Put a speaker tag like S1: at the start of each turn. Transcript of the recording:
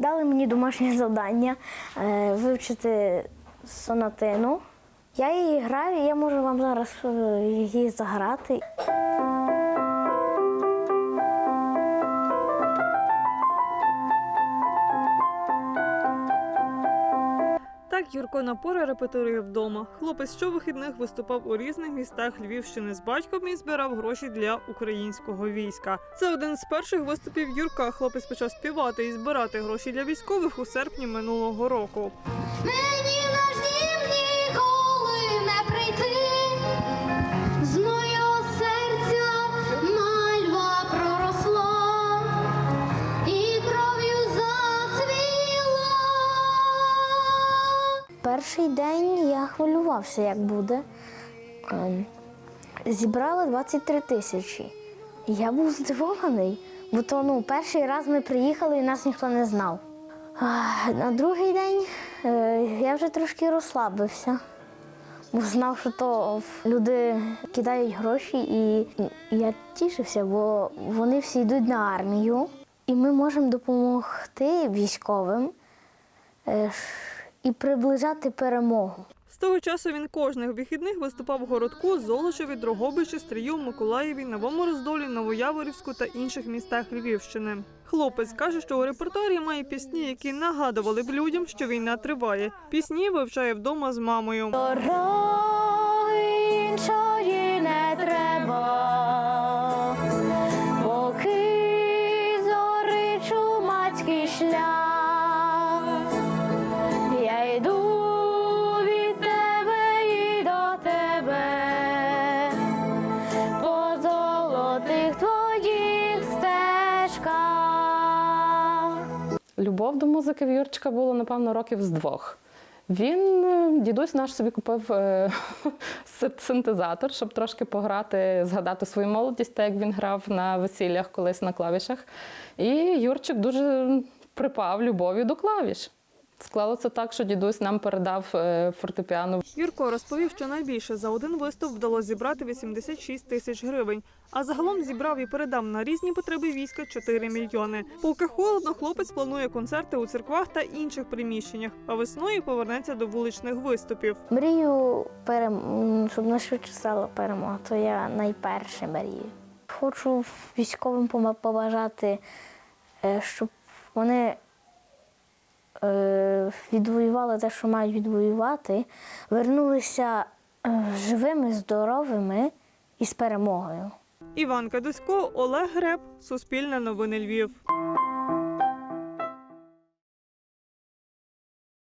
S1: Дали мені домашнє завдання е, вивчити сонатину. Я її граю, і я можу вам зараз е, її заграти.
S2: Юрко Напора репетирує вдома. Хлопець щовихідних виступав у різних містах Львівщини з батьком і збирав гроші для українського війська. Це один з перших виступів Юрка. Хлопець почав співати і збирати гроші для військових у серпні минулого року.
S3: Мені
S1: Перший день я хвилювався, як буде. Ем, Зібрали 23 тисячі. Я був здивований, бо то ну, перший раз ми приїхали і нас ніхто не знав. На другий день е, я вже трошки розслабився, бо знав, що то люди кидають гроші, і я тішився, бо вони всі йдуть на армію, і ми можемо допомогти військовим е, і приближати перемогу.
S2: З того часу він кожних вихідних виступав в городку, Золочеві, Дрогобичі, Стрію, Миколаєві, Новому Роздолі, Новояворівську та інших містах Львівщини. Хлопець каже, що у репертуарі має пісні, які нагадували б людям, що війна триває. Пісні вивчає вдома з мамою.
S1: Дороги
S4: Любов до музики в Юрчика було, напевно, років з двох. Він, е, дідусь наш собі купив е, синтезатор, щоб трошки пограти, згадати свою молодість, так як він грав на весіллях колись на клавішах. І Юрчик дуже припав любов'ю до клавіш. Склалося так, що дідусь нам передав е, фортепіано
S2: Юрко розповів, що найбільше за один виступ вдалося зібрати 86 тисяч гривень. А загалом зібрав і передав на різні потреби війська 4 мільйони. Поки холодно, хлопець планує концерти у церквах та інших приміщеннях, а весною повернеться до вуличних виступів.
S1: Мрію, перем... щоб нашвидше стала перемога, то я найперше мрію. Хочу військовим пома- побажати, е, щоб вони відвоювали те, що мають відвоювати, вернулися е, живими, здоровими і з перемогою.
S2: Іван Кадусько, Олег Греб, Суспільне новини Львів.